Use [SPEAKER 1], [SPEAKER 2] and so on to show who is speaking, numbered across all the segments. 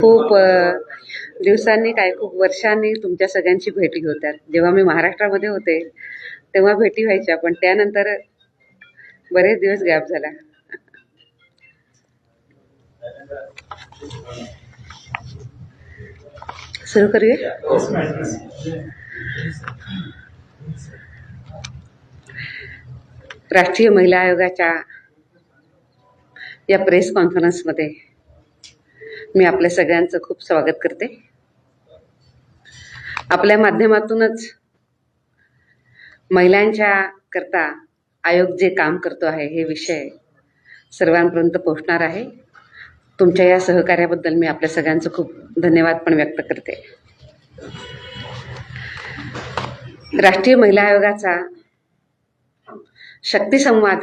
[SPEAKER 1] खूप दिवसांनी काय खूप वर्षांनी तुमच्या सगळ्यांची भेटी होतात जेव्हा मी महाराष्ट्रामध्ये होते तेव्हा भेटी व्हायच्या पण त्यानंतर बरेच दिवस गॅप झाला. सुरू करूया? राष्ट्रीय महिला आयोगाच्या या प्रेस कॉन्फरन्समध्ये मी आपल्या सगळ्यांचं खूप स्वागत करते. आपल्या माध्यमातूनच महिलांच्या करता आयोग जे काम करतो आहे हे विषय सर्वांपर्यंत पोहोचणार आहे. तुमच्या या सहकार्याबद्दल मी आपल्या सगळ्यांचं खूप धन्यवाद पण व्यक्त करते. राष्ट्रीय महिला आयोगाचा शक्ती संवाद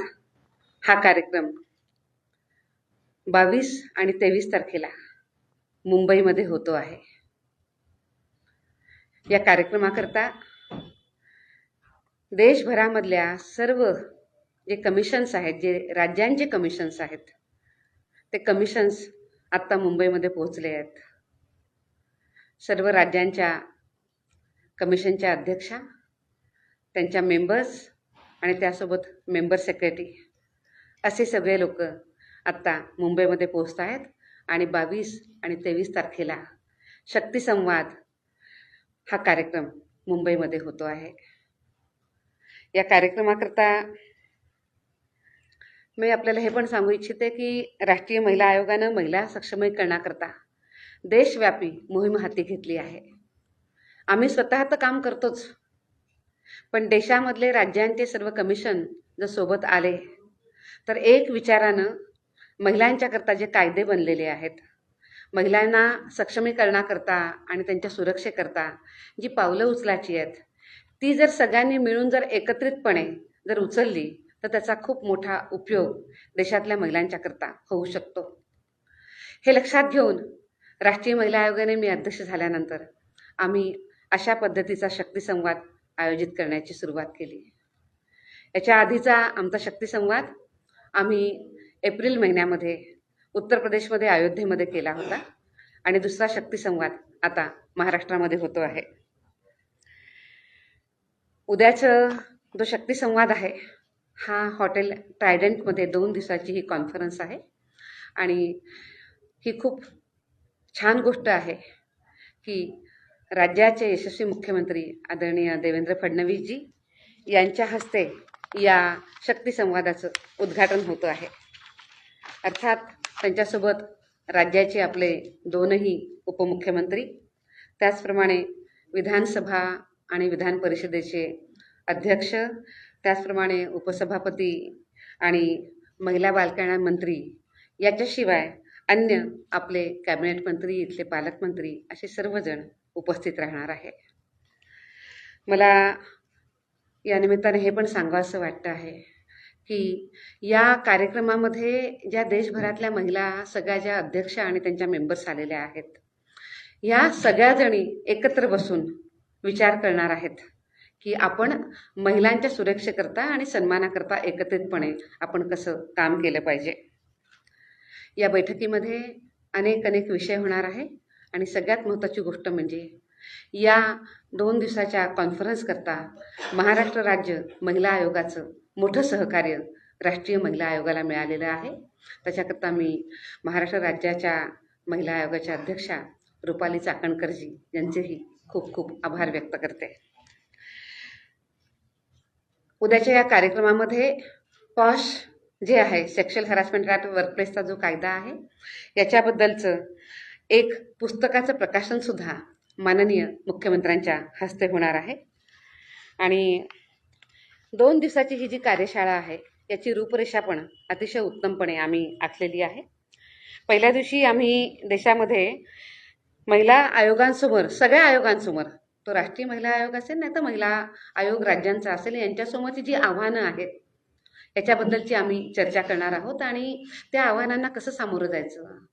[SPEAKER 1] हा कार्यक्रम बावीस आणि तेवीस तारखेला मुंबईमध्ये होतो आहे. या कार्यक्रमाकरता देशभरामधल्या सर्व जे कमिशन्स आहेत जे राज्यांचे कमिशन्स आहेत ते कमिशन्स आत्ता मुंबईमध्ये पोहोचले आहेत. सर्व राज्यांच्या कमिशनच्या अध्यक्षा त्यांच्या मेंबर्स आणि त्यासोबत मेंबर सेक्रेटरी असे सगळे लोक आत्ता मुंबईमध्ये पोहोचत आहेत आणि बावीस आणि तेवीस तारखेला शक्ती संवाद हा कार्यक्रम मुंबईमध्ये होतो आहे. या कार्यक्रमाकरता मी आपल्याला हे पण सांगू इच्छिते की राष्ट्रीय महिला आयोगानं महिला सक्षमीकरणाकरता देशव्यापी मोहीम हाती घेतली आहे. आम्ही स्वतः तर काम करतोच पण देशामधले राज्यांचे सर्व कमिशन जर सोबत आले तर एक विचारानं महिलांच्याकरता जे कायदे बनलेले आहेत महिलांना सक्षमीकरणाकरता आणि त्यांच्या सुरक्षेकरता जी पावलं उचलायची आहेत ती जर सगळ्यांनी मिळून जर एकत्रितपणे जर उचलली तर त्याचा खूप मोठा उपयोग देशातल्या महिलांच्याकरता होऊ शकतो. हे लक्षात घेऊन राष्ट्रीय महिला आयोगाने मी अध्यक्ष झाल्यानंतर आम्ही अशा पद्धतीचा शक्ती संवाद आयोजित करण्याची सुरुवात केली. याच्या आधीचा आमचा शक्ती संवाद आम्ही एप्रिल महिन्यामध्ये उत्तर प्रदेशमध्ये अयोध्येमध्ये केला होता. आणि दुसरा शक्ती संवाद आता महाराष्ट्रामध्ये होतो आहे. उद्याचं जो शक्ती संवाद आहे हा हॉटेल ट्रायडंटमध्ये दोन दिवसाची ही कॉन्फरन्स आहे. आणि ही खूप छान गोष्ट आहे की राज्याचे यशस्वी मुख्यमंत्री आदरणीय देवेंद्र फडणवीसजी यांच्या हस्ते या शक्ती संवादाचं उद्घाटन होतं आहे. अर्थात त्यांच्यासोबत राज्याचे आपले दोनही उपमुख्यमंत्री त्याचप्रमाणे विधानसभा आणि विधान परिषदेचे अध्यक्ष त्याचप्रमाणे उपसभापती आणि महिला बालकल्याण मंत्री याच्याशिवाय अन्य आपले कॅबिनेट मंत्री इथले पालकमंत्री असे सर्वजण उपस्थित राहणार आहे मला या निमित्ताने हे पण सांगावंसं वाटतं आहे. की या कार्यक्रमामध्ये ज्या देशभरातल्या महिला सगळ्या ज्या अध्यक्ष आणि त्यांच्या मेंबर्स आलेल्या आहेत या सगळ्याजणी एकत्र बसून विचार करणार आहेत की आपण महिलांच्या सुरक्षेकरता आणि सन्मानाकरता एकत्रितपणे आपण कसं काम केलं पाहिजे. या बैठकीमध्ये अनेक अनेक विषय होणार आहे आणि सगळ्यात महत्त्वाची गोष्ट म्हणजे या दोन दिवसाच्या कॉन्फरन्सकरता महाराष्ट्र राज्य महिला आयोगाचं मोठं सहकार्य राष्ट्रीय महिला आयोगाला मिळालेलं आहे. त्याच्याकरता मी महाराष्ट्र राज्याच्या महिला आयोगाच्या अध्यक्षा रुपाली चाकणकरजी यांचेही खूप खूप आभार व्यक्त करते. उद्याच्या या कार्यक्रमामध्ये पॉश जे आहे सेक्शुअल हॅरासमेंट ॲट वर्कप्लेसचा जो कायदा आहे याच्याबद्दलचं एक पुस्तकाचं प्रकाशनसुद्धा माननीय मुख्यमंत्र्यांच्या हस्ते होणार आहे. आणि दोन दिवसाची ही जी कार्यशाळा आहे याची रूपरेषा पण अतिशय उत्तमपणे आम्ही आखलेली आहे. पहिल्या दिवशी आम्ही देशामध्ये महिला आयोगांसमोर सगळ्या आयोगांसमोर तो राष्ट्रीय महिला आयोग असेल नाही तर महिला आयोग राज्यांचा असेल यांच्यासमोरची जी आव्हानं आहेत याच्याबद्दलची आम्ही चर्चा करणार आहोत आणि त्या आव्हानांना कसं सामोरं जायचं?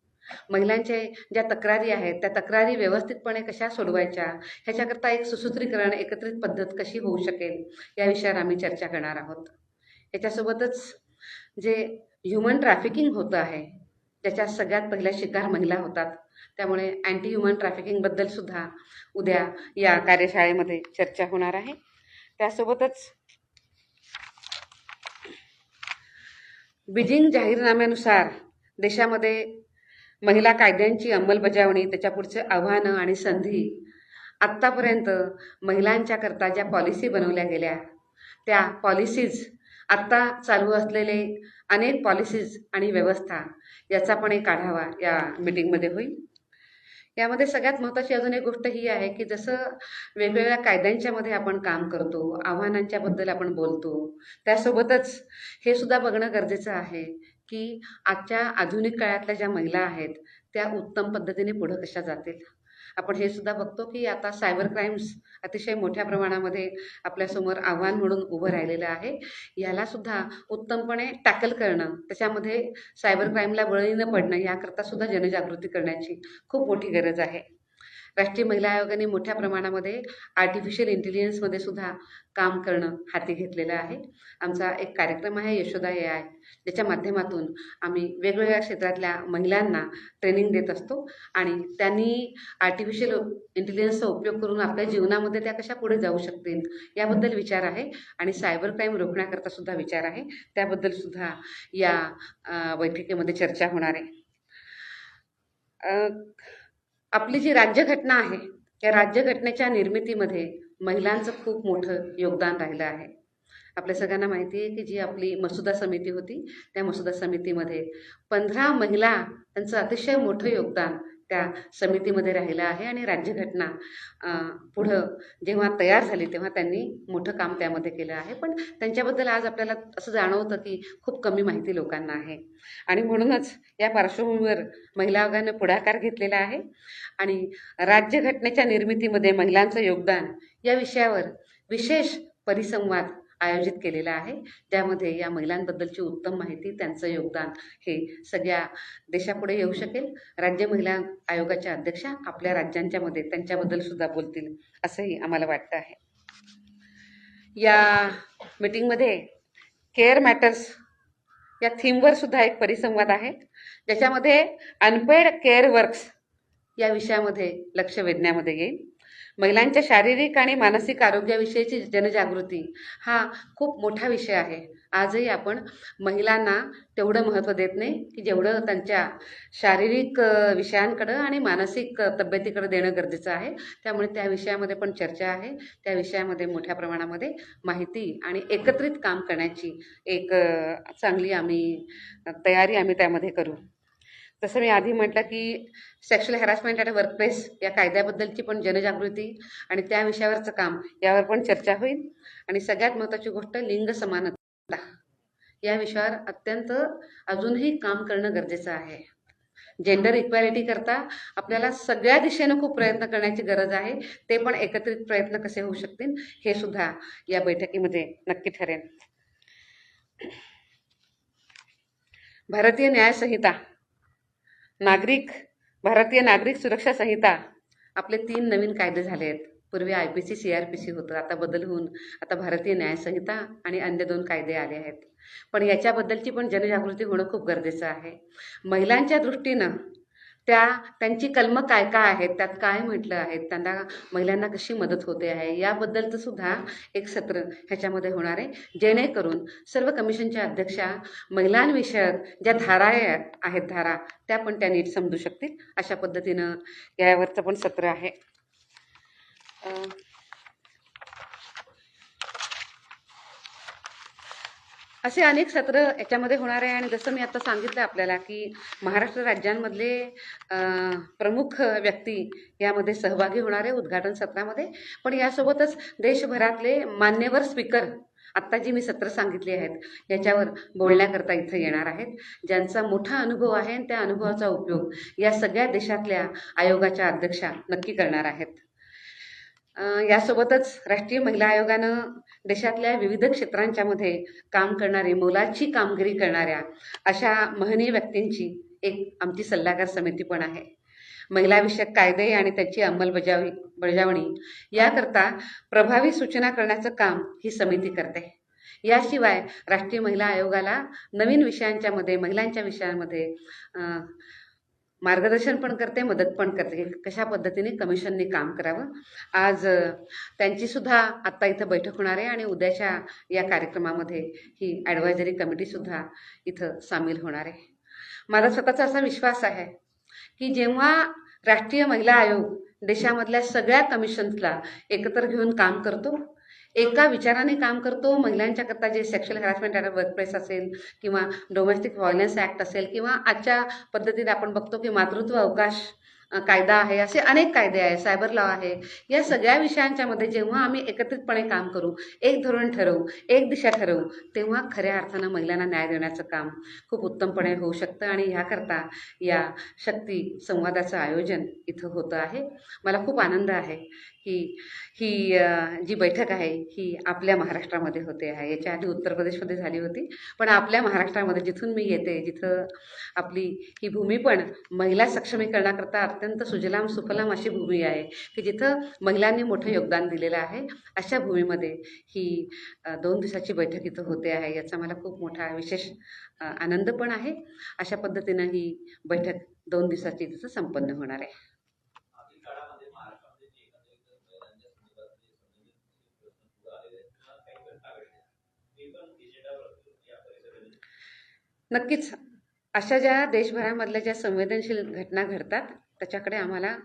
[SPEAKER 1] महिलांचे ज्या तक्रारी आहेत त्या तक्रारी व्यवस्थितपणे कशा सोडवायच्या? ह्याच्याकरता एक सुसूत्रीकरण एकत्रित पद्धत कशी होऊ शकेल? या विषयावर आम्ही चर्चा करणार आहोत. याच्यासोबतच जे ह्युमन ट्रॅफिकिंग होतं आहे ज्याच्यात सगळ्यात पहिल्या शिकार महिला होतात त्यामुळे अँटी ह्युमन ट्रॅफिकिंगबद्दल सुद्धा उद्या या कार्यशाळेमध्ये चर्चा होणार आहे. त्यासोबतच बीजिंग जाहीरनाम्यानुसार देशामध्ये महिला कायद्यांची अंमलबजावणी त्याच्या पुढचे आव्हानं आणि संधी. आत्तापर्यंत महिलांच्याकरता ज्या पॉलिसी बनवल्या गेल्या त्या पॉलिसीज आत्ता चालू असलेले अनेक पॉलिसीज आणि व्यवस्था याचा पण एक आढावा या मीटिंगमध्ये होईल. यामध्ये सगळ्यात महत्त्वाची अजून एक गोष्ट ही आहे की जसं वेगवेगळ्या कायद्यांच्यामध्ये आपण काम करतो आव्हानांच्याबद्दल आपण बोलतो त्यासोबतच हे सुद्धा बघणं गरजेचं आहे की आजच्या आधुनिक काळातल्या ज्या महिला आहेत त्या उत्तम पद्धतीने पुढं कशा जातील? आपण हे सुद्धा बघतो की आता सायबर क्राईम्स अतिशय मोठ्या प्रमाणामध्ये आपल्यासमोर आव्हान म्हणून उभं राहिलेलं आहे. याला सुद्धा उत्तमपणे टॅकल करणं त्याच्यामध्ये सायबर क्राईमला बळी न पडणं याकरता सुद्धा जनजागृती करण्याची खूप मोठी गरज आहे. राष्ट्रीय महिला आयोगाने मोठ्या प्रमाणामध्ये आर्टिफिशियल इंटेलिजन्समध्ये सुद्धा काम करणं हाती घेतलेलं आहे. आमचा एक कार्यक्रम आहे यशोदा ए आय ज्याच्या माध्यमातून आम्ही वेगवेगळ्या क्षेत्रातल्या महिलांना ट्रेनिंग देत असतो आणि त्यांनी आर्टिफिशियल इंटेलिजन्सचा उपयोग करून आपल्या जीवनामध्ये त्या कशा पुढे जाऊ शकतील याबद्दल विचार आहे आणि सायबर क्राईम रोखण्याकरता सुद्धा विचार आहे. त्याबद्दल सुद्धा या बैठकीमध्ये चर्चा होणार आहे. आपली जी राज्यघटना आहे या राज्यघटनेच्या निर्मितीमध्ये महिलांचं खूप मोठं योगदान राहिलं आहे. आपल्या सगळ्यांना माहिती आहे की जी आपली मसुदा समिती होती त्या मसुदा समितीमध्ये पंधरा महिला त्यांचं अतिशय मोठं योगदान त्या समितीमध्ये राहिलं आहे आणि राज्यघटना पुढं जेव्हा तयार झाली तेव्हा त्यांनी मोठं काम त्यामध्ये केलं आहे. पण त्यांच्याबद्दल आज आपल्याला असं जाणवतं की खूप कमी माहिती लोकांना आहे. आणि म्हणूनच या पार्श्वभूमीवर महिला आयोगानं पुढाकार घेतलेला आहे आणि राज्यघटनेच्या निर्मितीमध्ये महिलांचं योगदान या विषयावर विशेष परिसंवाद आयोजित केलेला आहे. त्यामध्ये या महिलांबद्दलची उत्तम माहिती त्यांचं योगदान हे सगळ्या देशापुढे येऊ शकेल. राज्य महिला आयोगाच्या अध्यक्षा आपल्या राज्यांच्यामध्ये त्यांच्याबद्दल सुद्धा बोलतील असंही आम्हाला वाटतं आहे. या मीटिंगमध्ये केअर मॅटर्स या थीमवर सुद्धा एक परिसंवाद आहे. ज्याच्यामध्ये अनपेड केअर वर्क्स या विषयामध्ये लक्ष वेधण्यामध्ये येईल. महिलांच्या शारीरिक आणि मानसिक आरोग्याविषयीची जनजागृती हा खूप मोठा विषय आहे. आजही आपण महिलांना तेवढं महत्त्व देत नाही की जेवढं त्यांच्या शारीरिक विषयांकडं आणि मानसिक तब्येतीकडं तब्येतीकडे देणं गरजेचं आहे. त्यामुळे त्या विषयामध्ये पण चर्चा आहे. त्या विषयामध्ये मोठ्या प्रमाणामध्ये माहिती आणि एकत्रित काम करण्याची एक चांगली आम्ही तयारी आम्ही त्यामध्ये करू. जसं मी आधी म्हटलं की सेक्शुअल हॅरासमेंट ॲट वर्कप्लेस या कायद्याबद्दलची पण जनजागृती आणि त्या विषयावरचं काम यावर पण चर्चा होईल. आणि सगळ्यात महत्त्वाची गोष्ट लिंग समानता. या विषयावर अत्यंत अजूनही काम करणं गरजेचं आहे. जेंडर इक्वॅलिटी करता आपल्याला सगळ्या दिशेनं खूप प्रयत्न करण्याची गरज आहे. ते पण एकत्रित प्रयत्न कसे होऊ शकतील हे सुद्धा या बैठकीमध्ये नक्की ठरेल. भारतीय न्यायसंहिता नागरिक भारतीय नागरिक सुरक्षा संहिता. आपले तीन नवीन कायदे झाले आहेत. पूर्वी I P C C R P C होतं आता बदल होऊन आता भारतीय न्यायसंहिता आणि अन्य दोन कायदे आले आहेत. पण याच्याबद्दलची पण जनजागृती होणं खूप गरजेचं आहे. महिलांच्या दृष्टीनं त्या त्यांची कलमं काय काय आहेत त्यात काय म्हटलं आहे त्यांना महिलांना कशी मदत होते आहे याबद्दलचं सुद्धा एक सत्र ह्याच्यामध्ये होणार आहे. जेणेकरून सर्व कमिशनच्या अध्यक्षा महिलांविषयक ज्या धारा आहेत धारा त्या पण त्या नीट समजू शकतील. अशा पद्धतीनं यावरचं पण सत्र आहे. असे अनेक सत्र याच्यामध्ये होणार आहे आणि जसं मी आता सांगितलं आपल्याला की महाराष्ट्र राज्यांमधले प्रमुख व्यक्ती यामध्ये सहभागी होणार आहे उद्घाटन सत्रामध्ये. पण यासोबतच देशभरातले मान्यवर स्पीकर आत्ता जी मी सत्र सांगितली आहेत याच्यावर बोलण्याकरता इथं येणार आहेत. ज्यांचा मोठा अनुभव आहे आणि त्या अनुभवाचा उपयोग या सगळ्या देशातल्या आयोगाच्या अध्यक्षा नक्की करणार आहेत. यासोबतच राष्ट्रीय महिला आयोगानं देशातल्या विविध क्षेत्रांच्यामध्ये काम करणारी मोलाची कामगिरी करणाऱ्या अशा महनीय व्यक्तींची एक आमची सल्लागार समिती पण आहे. महिलाविषयक कायदे आणि त्याची अंमलबजावणी बजावणी याकरता प्रभावी सूचना करण्याचं काम ही समिती करते. याशिवाय राष्ट्रीय महिला आयोगाला नवीन विषयांच्या मध्ये महिलांच्या विषयांमध्ये अं, मार्गदर्शन पण करते मदत पण करते. कशा पद्धतीने कमिशनने काम करावं? आज त्यांची त्यांचीसुद्धा आत्ता इथं बैठक होणार आहे आणि उद्याच्या या कार्यक्रमामध्ये ही ॲडवायझरी कमिटीसुद्धा इथं सामील होणार आहे. माझा स्वतःचा असा विश्वास आहे की जेव्हा राष्ट्रीय महिला आयोग देशामधल्या सगळ्या कमिशन्सला एकत्र घेऊन काम करतो एका विचाराने काम करतो महिलांच्याकरता जे सेक्शुअल हॅरासमेंट ॲट वर्कप्लेस असेल किंवा डोमेस्टिक व्हायलन्स ॲक्ट असेल किंवा आजच्या पद्धतीने आपण बघतो की मातृत्व अवकाश कायदा आहे असे अनेक कायदे आहे सायबर लॉ आहे. या सगळ्या विषयांच्या मध्ये जेव्हा आम्ही एकत्रितपणे काम करू एक धोरण ठरवू एक दिशा ठरवू तेव्हा खऱ्या अर्थानं महिलांना न्याय देण्याचं काम खूप उत्तमपणे होऊ शकतं आणि ह्याकरता या शक्ती संवादाचं आयोजन इथं होतं आहे. मला खूप आनंद आहे. ही ही जी बैठक आहे ही आपल्या महाराष्ट्रामध्ये होते आहे. याच्या आधी उत्तर प्रदेशमध्ये झाली होती. पण आपल्या महाराष्ट्रामध्ये जिथून मी येते जिथं आपली ही भूमी पण महिला सक्षमीकरणाकरता अत्यंत सुजलाम सुफलाम अशी भूमी आहे की जिथं महिलांनी मोठं योगदान दिलेलं आहे अशा भूमीमध्ये ही दोन दिवसाची बैठक इथं होते आहे. याचा मला खूप मोठा विशेष आनंद पण आहे. अशा पद्धतीनं ही बैठक दोन दिवसाची तिथं संपन्न होणार आहे
[SPEAKER 2] मागील काळामध्ये महाराष्ट्रामध्ये जे एकंदरीत महिलांच्या संदर्भात जे संवेदनशील प्रश्न पुढे आलेले आहेत किंवा काही घटना घडल्या ते पण एजेंडावर असतील या परिषदेमध्ये
[SPEAKER 1] नक्कीच. अशा ज्या देशभरामधल्या ज्या संवेदनशील घटना घडतात त्याच्याकडे आम्हाला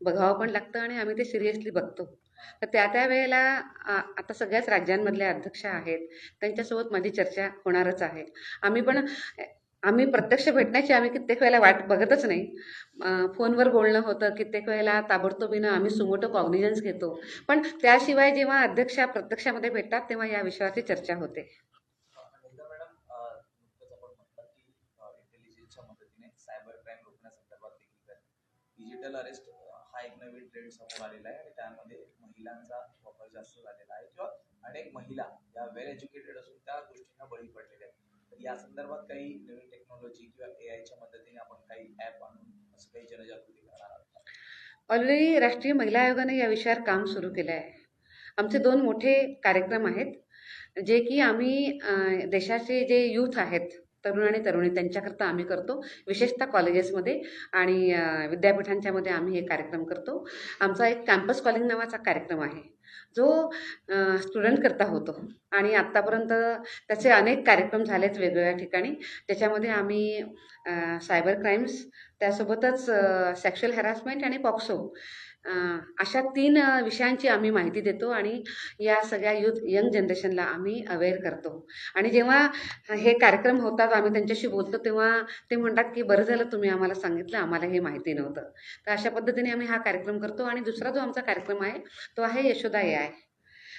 [SPEAKER 1] बघावं पण लागतं आणि आम्ही ते सिरियसली बघतो. तर त्या त्या वेळेला आता सगळ्याच राज्यांमधल्या अध्यक्ष आहेत. त्यांच्यासोबत माझी चर्चा होणारच आहे. आम्ही पण आम्ही प्रत्यक्ष भेटण्याची आम्ही कित्येक वेळेला वाट बघतच नाही. फोनवर बोलणं होतं कित्येक वेळेला ताबडतोबीनं आम्ही सुमोटो कॉग्निजन्स घेतो. पण त्याशिवाय जेव्हा अध्यक्ष प्रत्यक्षामध्ये भेटतात तेव्हा या विषयाची चर्चा होते
[SPEAKER 3] एकदा मॅडम अ, नुकतंच आपण म्हटलं की इंटेलिजन्सच्या मदतीने सायबर क्राईम रोखण्यासंदर्भात देखील डिजिटल अरेस्ट हा एक नवीन ट्रेंड समोर आलेला आहे आणि त्यामध्ये महिलांचा वापर जास्त झालेला आहे. किंवा अनेक महिला या वेल एज्युकेटेड असून त्या गोष्टींना बळी पडलेल्या आहेत. तर या संदर्भात काही नवीन टेक्नॉलॉजी किंवा ए आयच्या मदतीने आपण काही ॲप आणून असं काही जनजागृती करणार आहोत
[SPEAKER 1] ऑलरेडी राष्ट्रीय महिला आयोगाने या विषयावर काम सुरू केलं आहे. आमचे दोन मोठे कार्यक्रम आहेत जे की आम्ही देशाचे जे यूथ आहेत तरुण आणि तरुणी त्यांच्याकरता आम्ही करतो. विशेषतः कॉलेजेसमध्ये आणि विद्यापीठांच्यामध्ये आम्ही हे कार्यक्रम करतो. आमचा एक कॅम्पस कॉलिंग नावाचा कार्यक्रम आहे. जो स्टुडंट करता होतो. आणि आत्तापर्यंत त्याचे अनेक कार्यक्रम झालेत वेगवेगळ्या ठिकाणी. त्याच्यामध्ये आम्ही सायबर क्राईम्स त्यासोबतच सेक्शुअल हॅरासमेंट आणि पॉक्सो अशा तीन विषयांची आम्ही माहिती देतो आणि या सगळ्या युथ यंग जनरेशनला आम्ही अवेअर करतो. आणि जेव्हा हे कार्यक्रम होतात आम्ही त्यांच्याशी बोलतो तेव्हा ते म्हणतात की बरं झालं तुम्ही आम्हाला सांगितलं आम्हाला हे माहिती नव्हतं. तर अशा पद्धतीने आम्ही हा कार्यक्रम करतो आणि दुसरा जो आमचा कार्यक्रम आहे तो आहे यशोदा ए आय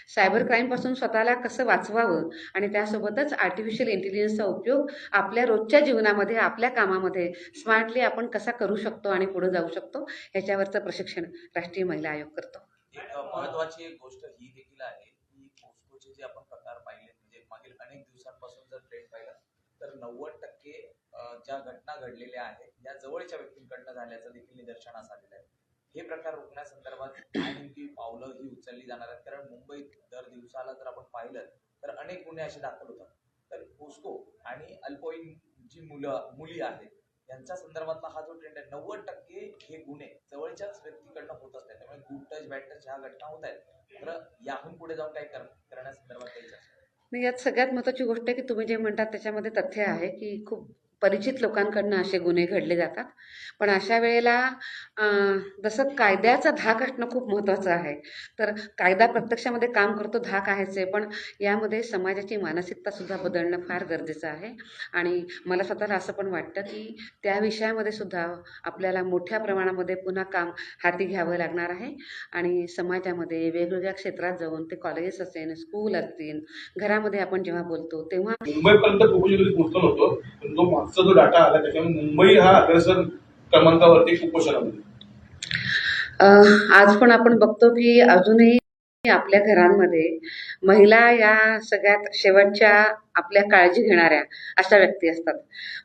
[SPEAKER 1] सायबर क्राईमपासून स्वतःला कसं वाचवावं? आणि त्यासोबतच आर्टिफिशियल इंटेलिजन्सचा उपयोग आपल्या रोजच्या जीवनामध्ये आपल्या कामामध्ये स्मार्टली आपण कसा करू शकतो आणि पुढे जाऊ शकतो ह्याच्यावरचं प्रशिक्षण राष्ट्रीय महिला आयोग करतो.
[SPEAKER 3] महत्वाची गोष्ट ही देखील आहे की पोस्कोचे जे आपण प्रकार पाहिले म्हणजे मागील अनेक दिवसांपासून जर ट्रेंड पाहिला तर नव्वद टक्के ज्या घटना घडलेल्या आहेत या जवळच्या व्यक्तींकडनं झाल्याचं देखील निदर्शनास आलेलं आहे. हे प्रकार रोखण्यासंदर्भात काय नेमकी पावलं ही उचलली जाणार आहेत. कारण मुंबईत दर दिवसाला जर आपण पाहिलं तर अनेक गुन्हे असे दाखल होतात. तर पोस्को आणि अल्पवयीन जी मुलं मुली आहेत यांच्या संदर्भातला हा जो ट्रेंड आहे नव्वद टक्के हे गुन्हे जवळच्याच व्यक्तीकडनं होत असतात. त्यामुळे गुड टच बॅड टच ह्या घटना होत आहेत. तर याहून पुढे जाऊन काय कर- करण्यासंदर्भात काही चर्चा?
[SPEAKER 1] नाही यात सगळ्यात महत्त्वाची गोष्ट आहे की तुम्ही जे म्हणतात त्याच्यामध्ये तथ्य आहे की खूप परिचित लोकांकडनं असे गुन्हे घडले जातात. पण अशा वेळेला जसं कायद्याचा धाक असणं खूप महत्त्वाचं आहे. तर कायदा प्रत्यक्षामध्ये काम करतो धाक आहेच आहे. पण यामध्ये समाजाची मानसिकतासुद्धा बदलणं फार गरजेचं आहे. आणि मला स्वतःला असं पण वाटतं की त्या विषयामध्ये सुद्धा आपल्याला मोठ्या प्रमाणामध्ये पुन्हा काम हाती घ्यावं लागणार आहे. आणि समाजामध्ये वेगवेगळ्या क्षेत्रात जाऊन ते कॉलेजेस असेल स्कूल असतील घरामध्ये आपण जेव्हा बोलतो तेव्हा
[SPEAKER 4] मुंबईपर्यंत मागचा जो डाटा आला त्याच्यामुळे मुंबई हा अग्रसर क्रमांकावरती कुपोषणामध्ये.
[SPEAKER 1] आज पण आपण बघतो की अजूनही आपल्या घरांमध्ये महिला या सगळ्यात शेवटच्या आपल्या काळजी घेणाऱ्या अशा व्यक्ती असतात.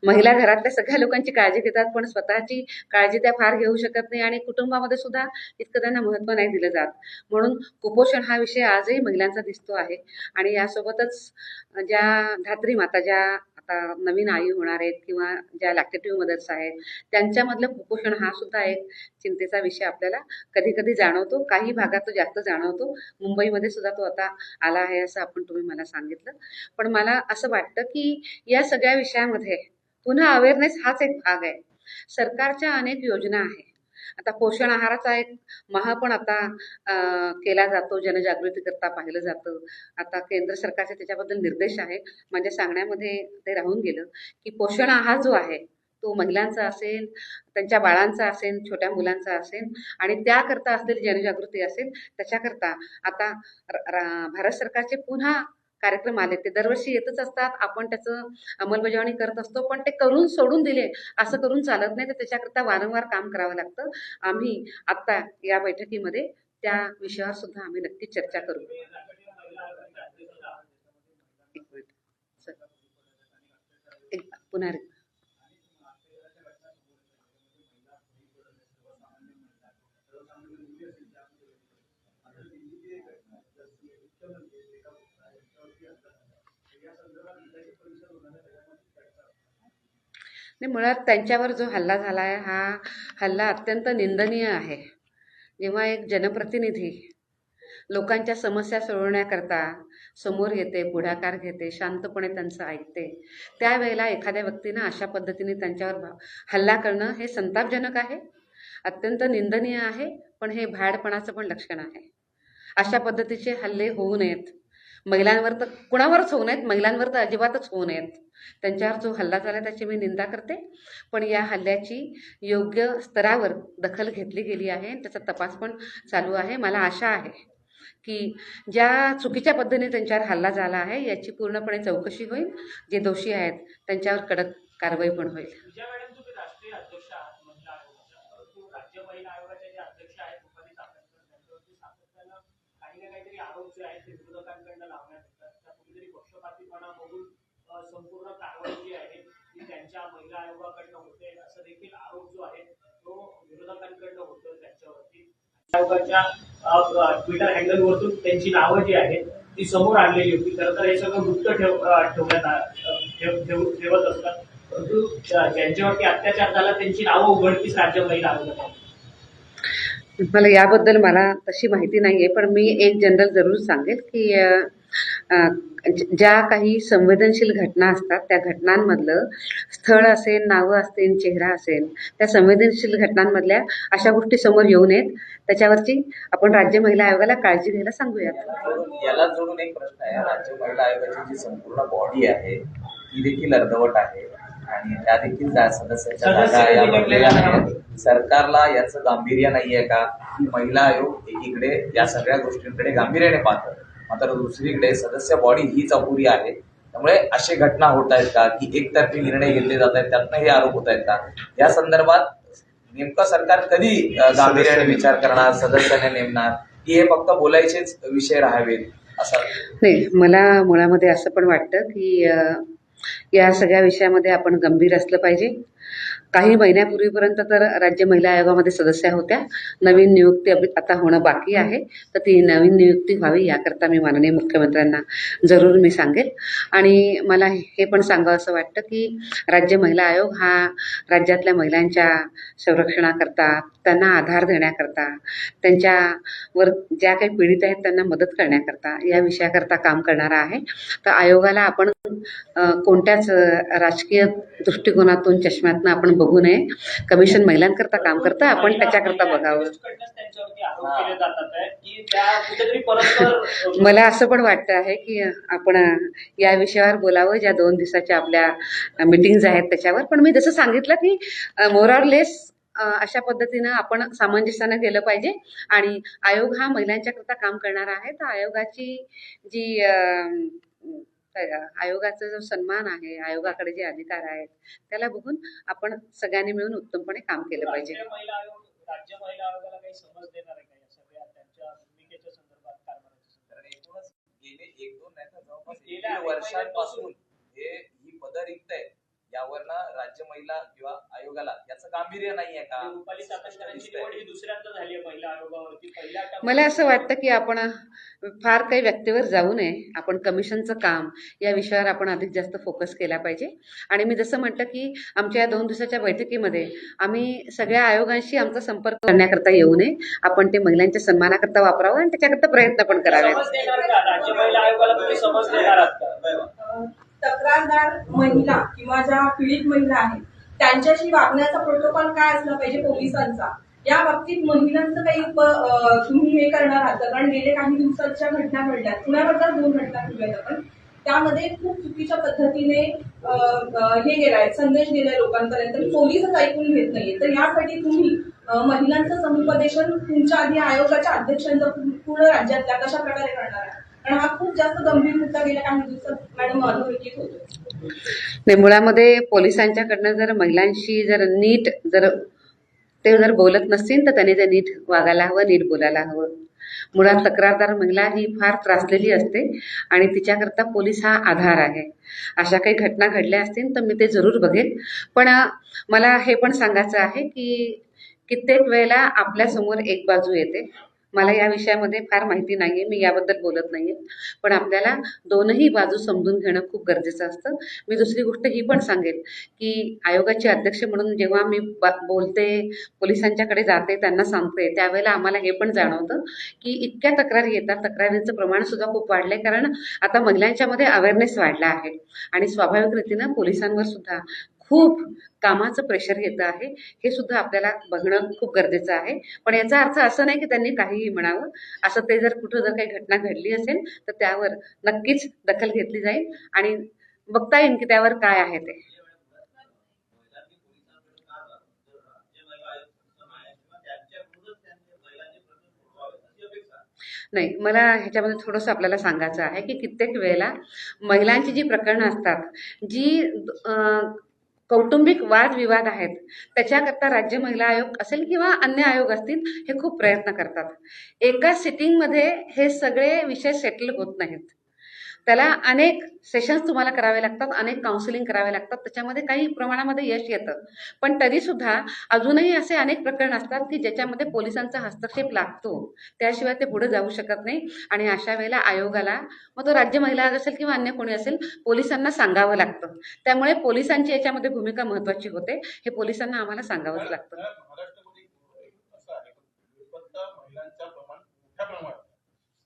[SPEAKER 1] महिला घरातल्या सगळ्या लोकांची काळजी घेतात पण स्वतःची काळजी त्या फार घेऊ शकत नाही आणि कुटुंबामध्ये सुद्धा इतकं त्यांना महत्त्व नाही दिलं जात. म्हणून कुपोषण हा विषय आजही महिलांचा दिसतो आहे. आणि यासोबतच ज्या धात्री माता ज्या आता नवीन आई होणार आहेत किंवा ज्या लॅक्टेटिव्ह मदर्स आहेत त्यांच्यामधलं कुपोषण हा सुद्धा एक चिंतेचा विषय आपल्याला कधी कधी जाणवतो. काही भागात तो जास्त जाणवतो. मुंबईमध्ये सुद्धा तो आता आला आहे असं आपण तुम्ही मला सांगितलं. पण मला असं वाटतं की या सगळ्या विषयामध्ये पुन्हा अवेअरनेस हाच एक भाग आहे. सरकारच्या अनेक योजना आहे आता पोषण आहाराचा एक महा पण आता केला जातो जनजागृती करता पाहिलं जातं. आता केंद्र सरकारचे त्याच्याबद्दल निर्देश आहे माझ्या सांगण्यामध्ये ते राहून गेलं की पोषण आहार जो आहे तो महिलांचा असेल त्यांच्या बाळांचा असेल छोट्या मुलांचा असेल आणि त्याकरता असलेली जनजागृती असेल त्याच्याकरता आता रा- भारत सरकारचे पुन्हा कार्यक्रम आले. ते दरवर्षी येतच असतात. आपण त्याचं अंमलबजावणी करत असतो. पण ते करून सोडून दिले असं करून चालत नाही. तर त्याच्याकरता वारंवार काम करावं लागतं. आम्ही आत्ता या बैठकीमध्ये त्या विषयावर सुद्धा आम्ही नक्की चर्चा करू. एक मिनिट. एक पुन्हा नाही मुळात त्यांच्यावर जो हल्ला झाला आहे हा हल्ला अत्यंत निंदनीय आहे. जेव्हा एक जनप्रतिनिधी लोकांच्या समस्या सोडवण्याकरता समोर येते पुढाकार घेते शांतपणे त्यांचं ऐकते त्यावेळेला एखाद्या व्यक्तीनं अशा पद्धतीने त्यांच्यावर हल्ला करणं हे संतापजनक आहे? अत्यंत निंदनीय आहे पण हे भाडपणाचं पण लक्षण आहे. अशा पद्धतीचे हल्ले होऊ नयेत. महिलांवर तर कुणावरच होऊ नयेत महिलांवर तर अजिबातच होऊ नयेत. त्यांच्यावर जो हल्ला झाला त्याची मी निंदा करते. पण या हल्ल्याची योग्य स्तरावर दखल घेतली गेली आहे आणि त्याचा तपास पण चालू आहे. मला आशा आहे की ज्या चुकीच्या पद्धतीने त्यांच्यावर हल्ला झाला आहे याची पूर्णपणे चौकशी होईल. जे दोषी आहेत त्यांच्यावर कडक कारवाई पण होईल.
[SPEAKER 5] आरोप जे आहेत ते विरोधकांकडनं लावण्यात येतात त्या कुठेतरी पक्षपातीपणा बघून संपूर्ण कारवाई जी आहे ती त्यांच्या महिला आयोगाकडनं होते. असं देखील आरोप जो आहे तो विरोधकांकडनं होतो त्यांच्यावरती. आयोगाच्या ट्विटर हँडल वरतून त्यांची नावं जी आहेत ती समोर आणलेली होती. खरं तर हे सगळं गुप्त ठेव ठेवण्यात ठेवत असतात. परंतु ज्यांच्यावरती अत्याचार झाला त्यांची नावं उघडकीस राज्य महिला आयोगात
[SPEAKER 1] मला याबद्दल मला तशी माहिती नाही आहे पण मी एक जनरल जरूर सांगेल की अ, ज्या काही संवेदनशील घटना असतात त्या घटनांमधलं स्थळ असेल नावं असतील चेहरा असेल त्या संवेदनशील घटनांमधल्या अशा गोष्टी समोर येऊ नयेत त्याच्यावरची आपण राज्य महिला आयोगाला काळजी घ्यायला सांगूयात.
[SPEAKER 3] याला जोडून एक प्रश्न आहे. राज्य महिला आयोगाची जी संपूर्ण बॉडी आहे ती देखील अर्धवट आहे आणि त्या देखील सदस्याच्या सरकारला याचं गांभीर्य नाहीये का? की महिला आयोग एकीकडे या सगळ्या गोष्टींकडे गांभीर्याने पाहतं. मात्र दुसरीकडे सदस्य बॉडी हीच अपुरी आहे. त्यामुळे असे घटना होत आहेत का? की एकतर्फी निर्णय घेतले जात आहेत त्यातनं हे आरोप होत आहेत का? या संदर्भात नेमकं सरकार कधी गांभीर्याने विचार करणार सदस्याने नेमणार? की हे फक्त बोलायचेच विषय राहावेत असं?
[SPEAKER 1] नाही मला मुळामध्ये असं पण वाटतं की या सगळ्या विषयामध्ये आपण गंभीर असलं पाहिजे. काही महिन्यापूर्वीपर्यंत तर राज्य महिला आयोगामध्ये सदस्या होत्या. नवीन नियुक्ती आता होणं बाकी आहे. तर ती नवीन नियुक्ती व्हावी याकरता मी माननीय मुख्यमंत्र्यांना जरूर मी सांगेल. आणि मला हे पण सांगावं असं वाटतं की राज्य महिला आयोग हा राज्यातल्या महिलांच्या संरक्षणाकरता त्यांना आधार देण्याकरता त्यांच्यावर ज्या काही पीडित आहेत त्यांना मदत करण्याकरता या विषयाकरता काम करणारा आहे. तर आयोगाला आपण कोणत्याच राजकीय दृष्टिकोनातून चष्म्यातनं आपण बघू नये. कमिशन महिलांकरता काम करतं आपण त्याच्याकरता बघावं. मला असं पण वाटतं आहे की आपण या विषयावर बोलावं ज्या दोन दिवसाच्या आपल्या मीटिंग्ज आहेत त्याच्यावर. पण मी जसं सांगितलं की मोरारलेस लेस अशा पद्धतीनं आपण सामंजस्यानं गेलं पाहिजे. आणि आयोग हा महिलांच्याकरता काम करणारा आहे. तर आयोगाची जी आयोगाचा जो सन्मान आहे आयोगाकडे जे अधिकार आहेत त्याला बघून आपण सगळ्यांनी मिळून उत्तमपणे काम केलं पाहिजे.
[SPEAKER 3] गेले एक दोन वर्षांपासून हे ही पदं रिक्त आहेत. यावर ना राज्य महिला किंवा आयोगाला याचं गांभीर्य नाहीये का?
[SPEAKER 5] रुपाली चाकणकरांची
[SPEAKER 3] दिसतंय.
[SPEAKER 5] निवड ही दुसऱ्यांदा झाली आहे महिला आयोगावरती. पहिल्या
[SPEAKER 1] मला असं वाटतं की आपण फार काही व्यक्तीवर जाऊ नये. आपण कमिशनचं काम या विषयावर आपण अधिक जास्त फोकस केला पाहिजे. आणि मी जसं म्हटलं की आमच्या या दोन दिवसाच्या बैठकीमध्ये आम्ही सगळ्या आयोगांशी आमचा संपर्क करण्याकरता येऊ नये. आपण ते महिलांच्या सन्मानाकरता वापरावं आणि त्याच्याकरता प्रयत्न पण करावे
[SPEAKER 5] समज देणार का? राज्य महिला आयोगाला तुम्ही समज देणार आहात का?
[SPEAKER 6] अ, तक्रारदार महिला किंवा ज्या पीडित महिला आहेत त्यांच्याशी वागण्याचा प्रोटोकॉल काय असला पाहिजे पोलिसांचा? या बाबतीत महिलांचं काही तुम्ही हे करणार आहात कारण गेले काही दिवसाच्या घटना घडल्या. पुण्याबद्दल दोन घटना घडल्यात आपण. त्यामध्ये खूप चुकीच्या पद्धतीने हे गेलाय संदेश गेलाय लोकांपर्यंत. की पोलीसच ऐकून घेत नाहीये. तर यासाठी तुम्ही महिलांचं समुपदेशन तुमच्या आधी आयोगाच्या अध्यक्षांचं पूर्ण राज्यातल्या कशा प्रकारे करणार आहात? कारण हा खूप जास्त गंभीर मुद्दा गेल्या काही दिवसात मॅडम अधोरेखित होतो.
[SPEAKER 1] नाही मुळामध्ये पोलिसांच्याकडनं जर महिलांशी जर नीट जर ते जर बोलत नसतील तर त्यांनी जर नीट वागायला हवं नीट बोलायला हवं. मुळात तक्रारदार महिला ही फार त्रासलेली असते आणि तिच्याकरता पोलीस हा आधार आहे. अशा काही घटना घडल्या असतील तर मी ते जरूर बघेन. पण मला हे पण सांगायचं आहे की कित्येक वेळेला आपल्यासमोर एक बाजू येते. मला या विषयामध्ये फार माहिती नाही आहे मी याबद्दल बोलत नाही आहे पण आपल्याला दोनही बाजू समजून घेणं खूप गरजेचं असतं. मी दुसरी गोष्ट ही पण सांगेन की आयोगाचे अध्यक्ष म्हणून जेव्हा मी बोलते पोलिसांच्याकडे जाते त्यांना सांगते त्यावेळेला आम्हाला हे पण जाणवतं की इतक्या तक्रारी येतात तक्रारींचं प्रमाण सुद्धा खूप वाढलंय कारण आता महिलांच्यामध्ये अवेअरनेस वाढला आहे. आणि स्वाभाविक रीतीनं पोलिसांवर सुद्धा खूप कामाचं प्रेशर येतं आहे. हे सुद्धा आपल्याला बघणं खूप गरजेचं आहे. पण याचा अर्थ असं नाही की त्यांनी काहीही म्हणावं. असं ते जर कुठं जर काही घटना घडली असेल तर त्यावर नक्कीच दखल घेतली जाईल आणि बघता येईल की त्यावर काय आहे ते. नाही मला ह्याच्यामध्ये थोडंसं आपल्याला सांगायचं आहे की कित्येक वेळेला महिलांची जी प्रकरणं असतात जी कौटुंबिक वादविवाद आहेत. त्याच्याकरता राज्य महिला आयोग असेल किंवा अन्य आयोग असतील हे खूप प्रयत्न करतात. एका सिटिंगमध्ये हे सगळे विषय सेटल होत नाहीत. त्याला अनेक सेशन्स तुम्हाला करावे लागतात अनेक काउन्सिलिंग करावे लागतात. त्याच्यामध्ये काही प्रमाणामध्ये यश येतं. पण तरीसुद्धा अजूनही असे अनेक प्रकरण असतात की ज्याच्यामध्ये पोलिसांचा हस्तक्षेप लागतो. त्याशिवाय ते पुढे जाऊ शकत नाही. आणि अशा वेळेला आयोगाला मग तो राज्य महिला आयोग असेल किंवा अन्य कोणी असेल पोलिसांना सांगावं लागतं. त्यामुळे पोलिसांची याच्यामध्ये भूमिका महत्त्वाची होते. हे पोलिसांना आम्हाला सांगावंच लागतं.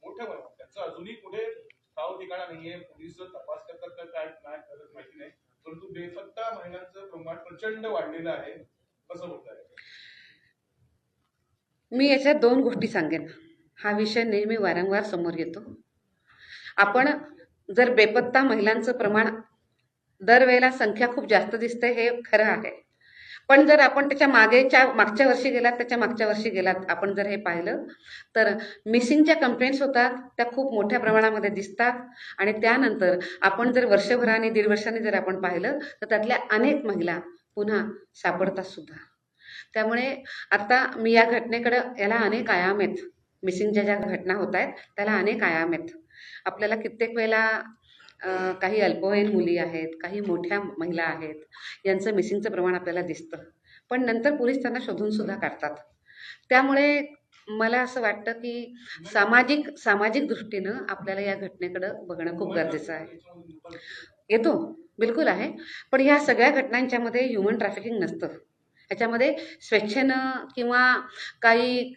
[SPEAKER 4] मोठ्या प्रमाणात अजूनही पुढे ठाव ठिकाणा नाहीये. पोलीस तपास करतात का काय नाही करत माहिती नाही. परंतु बेपत्ता महिलांचं प्रमाण प्रचंड वाढलेलं आहे असं होत आहे
[SPEAKER 1] मी याच्यात दोन गोष्टी सांगेन. हा विषय नेहमी वारंवार समोर येतो. आपण जर बेपत्ता महिलांचं प्रमाण दरवेळेला संख्या खूप जास्त दिसते हे खरं आहे. पण जर आपण त्याच्या मागेच्या मागच्या वर्षी गेलात त्याच्या मागच्या वर्षी गेलात आपण जर हे पाहिलं तर मिसिंगच्या कंप्लेंट्स होतात त्या खूप मोठ्या प्रमाणामध्ये दिसतात. आणि त्यानंतर आपण जर वर्षभराने दीड वर्षांनी जर आपण पाहिलं तर त्यातल्या अनेक महिला पुन्हा सापडतात सुद्धा. त्यामुळे आता मी या घटनेकडं याला अनेक आयाम आहेत. मिसिंगच्या ज्या घटना होत आहेत त्याला अनेक आयाम आहेत. आपल्याला कित्येक वेळेला काही अल्पवयीन मुली आहेत काही मोठ्या महिला आहेत यांचं मिसिंगचं प्रमाण आपल्याला दिसतं. पण नंतर पोलीस त्यांना शोधूनसुद्धा काढतात. त्यामुळे मला असं वाटतं की सामाजिक सामाजिक दृष्टीनं आपल्याला या घटनेकडं बघणं खूप गरजेचं आहे. येतो? बिलकुल आहे. पण ह्या सगळ्या घटनांच्यामध्ये ह्युमन ट्रॅफिकिंग नसतं. ह्याच्यामध्ये स्वेच्छेनं किंवा काही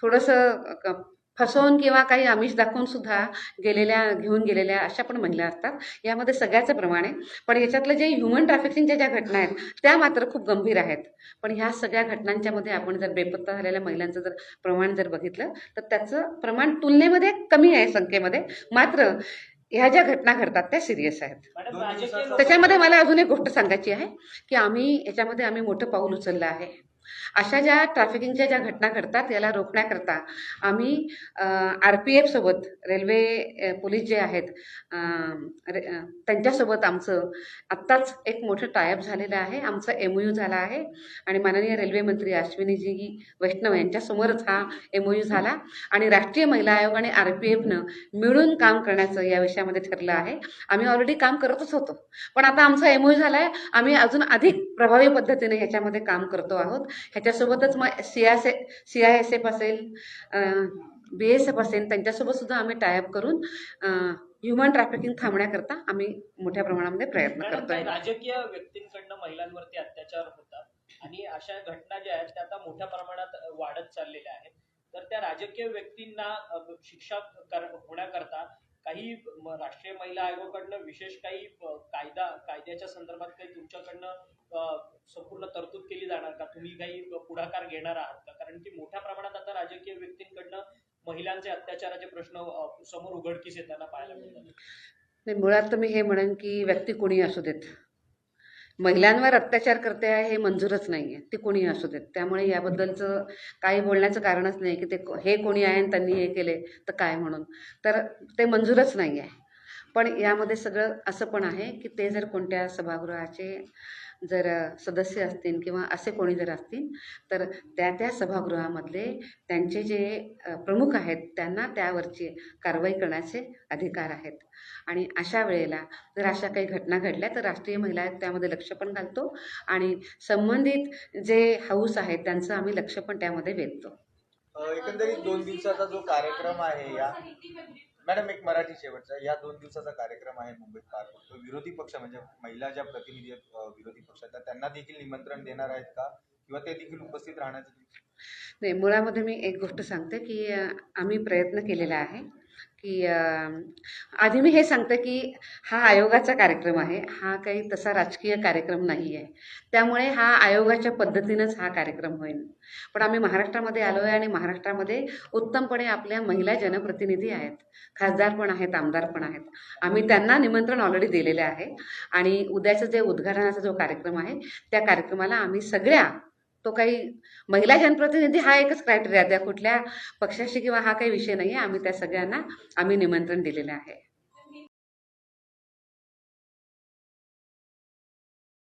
[SPEAKER 1] थोडंसं क- फसवून किंवा काही आमिष दाखवून सुद्धा गेलेल्या घेऊन गेलेल्या अशा पण महिला असतात. यामध्ये सगळ्याचं प्रमाण आहे. पण याच्यातलं जे ह्युमन ट्रॅफिकिंगच्या ज्या घटना आहेत त्या मात्र खूप गंभीर आहेत. पण ह्या सगळ्या घटनांच्यामध्ये आपण जर बेपत्ता झालेल्या महिलांचं जर प्रमाण जर बघितलं तर त्याचं प्रमाण तुलनेमध्ये कमी आहे संख्येमध्ये. मात्र ह्या ज्या घटना घडतात त्या सिरियस आहेत. त्याच्यामध्ये मला अजून एक गोष्ट सांगायची आहे की आम्ही याच्यामध्ये आम्ही मोठं पाऊल उचललं आहे. अशा ज्या ट्रॅफिकिंगच्या ज्या घटना घडतात याला रोखण्याकरता आम्ही आर पी एफसोबत रेल्वे पोलीस जे आहेत रे- त्यांच्यासोबत आमचं आत्ताच एक मोठं टायअप झालेलं आहे. आमचं एम यू झाला आहे. आणि माननीय रेल्वे मंत्री अश्विनीजी वैष्णव यांच्यासमोरच हा एम यू झाला. आणि राष्ट्रीय महिला आयोग आणि आर पी एफनं मिळून काम करण्याचं या विषयामध्ये ठरलं आहे. आम्ही ऑलरेडी काम करतच होतो. पण आता आमचा एम यू झाला आहे आम्ही अजून अधिक प्रभावी पद्धतीने ह्याच्यामध्ये काम करतो आहोत. ह्याच्यासोबतच मग C I C I S F असेल बी एस एफ असेल त्यांच्यासोबत सुद्धा आम्ही टायअप करून ह्युमन ट्रॅफिकिंग थांबण्याकरता आम्ही मोठ्या प्रमाणामध्ये प्रयत्न करतोय.
[SPEAKER 5] काही राजकीय व्यक्तींकडनं महिलांवरती अत्याचार होतात आणि अशा घटना ज्या आहेत त्या आता मोठ्या प्रमाणात वाढत चाललेल्या आहेत. तर त्या राजकीय व्यक्तींना शिक्षा कर- होण्याकरता काही राष्ट्रीय महिला आयोगाकडनं विशेष काही कायदा कायद्याच्या संदर्भात काही तुमच्याकडनं संपूर्ण तरतूद केली जाणार का? तुम्ही काही पुढाकार घेणार आहात का? कारण की मोठ्या प्रमाणात आता राजकीय व्यक्तींकडनं महिलांचे अत्याचाराचे प्रश्न समोर उघडकीस येताना पाहायला मिळतात.
[SPEAKER 1] नाही मुळात तर मी हे म्हणेन की व्यक्ती कोणी असू देत. महिलांवर अत्याचार करते आहे हे मंजूरच नाही आहे ती कोणी असू देत. त्यामुळे याबद्दलचं काही बोलण्याचं कारणच नाही की ते हे कोणी आहे आणि त्यांनी हे केले तर काय म्हणून. तर ते मंजूरच नाही आहे पण यामध्ये सगळं असं पण आहे की ते जर कोणत्या सभागृहाचे जर सदस्य असतील किंवा असे कोणी जर असतील तर त्या त्या सभागृहामधले त्यांचे जे प्रमुख आहेत त्यांना त्यावरची कारवाई करण्याचे अधिकार आहेत. आणि अशा वेळेला जर अशा काही घटना घडल्या तर राष्ट्रीय महिला आयोग त्यामध्ये लक्ष पण घालतो आणि संबंधित जे हाऊस आहेत त्यांचं आम्ही लक्ष पण त्यामध्ये वेधतो.
[SPEAKER 7] एकंदरीत दोन दिवसाचा जो कार्यक्रम आहे या मॅडम एक मराठी शेवटचा. या दोन दिवसाचा कार्यक्रम आहे मुंबईत पार पडतो विरोधी पक्ष म्हणजे महिला ज्या प्रतिनिधी आहेत अ, विरोधी पक्षाच्या त्यांना देखील निमंत्रण देणार आहेत का? किंवा ते देखील उपस्थित राहण्याचं
[SPEAKER 1] नाही मुळामध्ये मी एक गोष्ट सांगते की अ, आम्ही प्रयत्न केलेला आहे. की आधी मी हे सांगते की हा आयोगाचा कार्यक्रम आहे. हा काही तसा राजकीय कार्यक्रम नाही आहे त्यामुळे हा आयोगाच्या पद्धतीनंच हा कार्यक्रम होईल. पण आम्ही महाराष्ट्रामध्ये आलो आहे आणि महाराष्ट्रामध्ये उत्तमपणे आपल्या महिला जनप्रतिनिधी आहेत. खासदार पण आहेत आमदार पण आहेत. आम्ही त्यांना निमंत्रण ऑलरेडी दिलेले आहे. आणि उद्याचं जे उद्घाटनाचा जो कार्यक्रम आहे त्या कार्यक्रमाला आम्ही सगळ्या तो काही महिला जनप्रतिनिधी हा एकच क्रायटेरिया त्या कुठल्या पक्षाशी किंवा हा काही विषय नाही आहे आम्ही त्या सगळ्यांना आम्ही निमंत्रण दिलेलं आहे.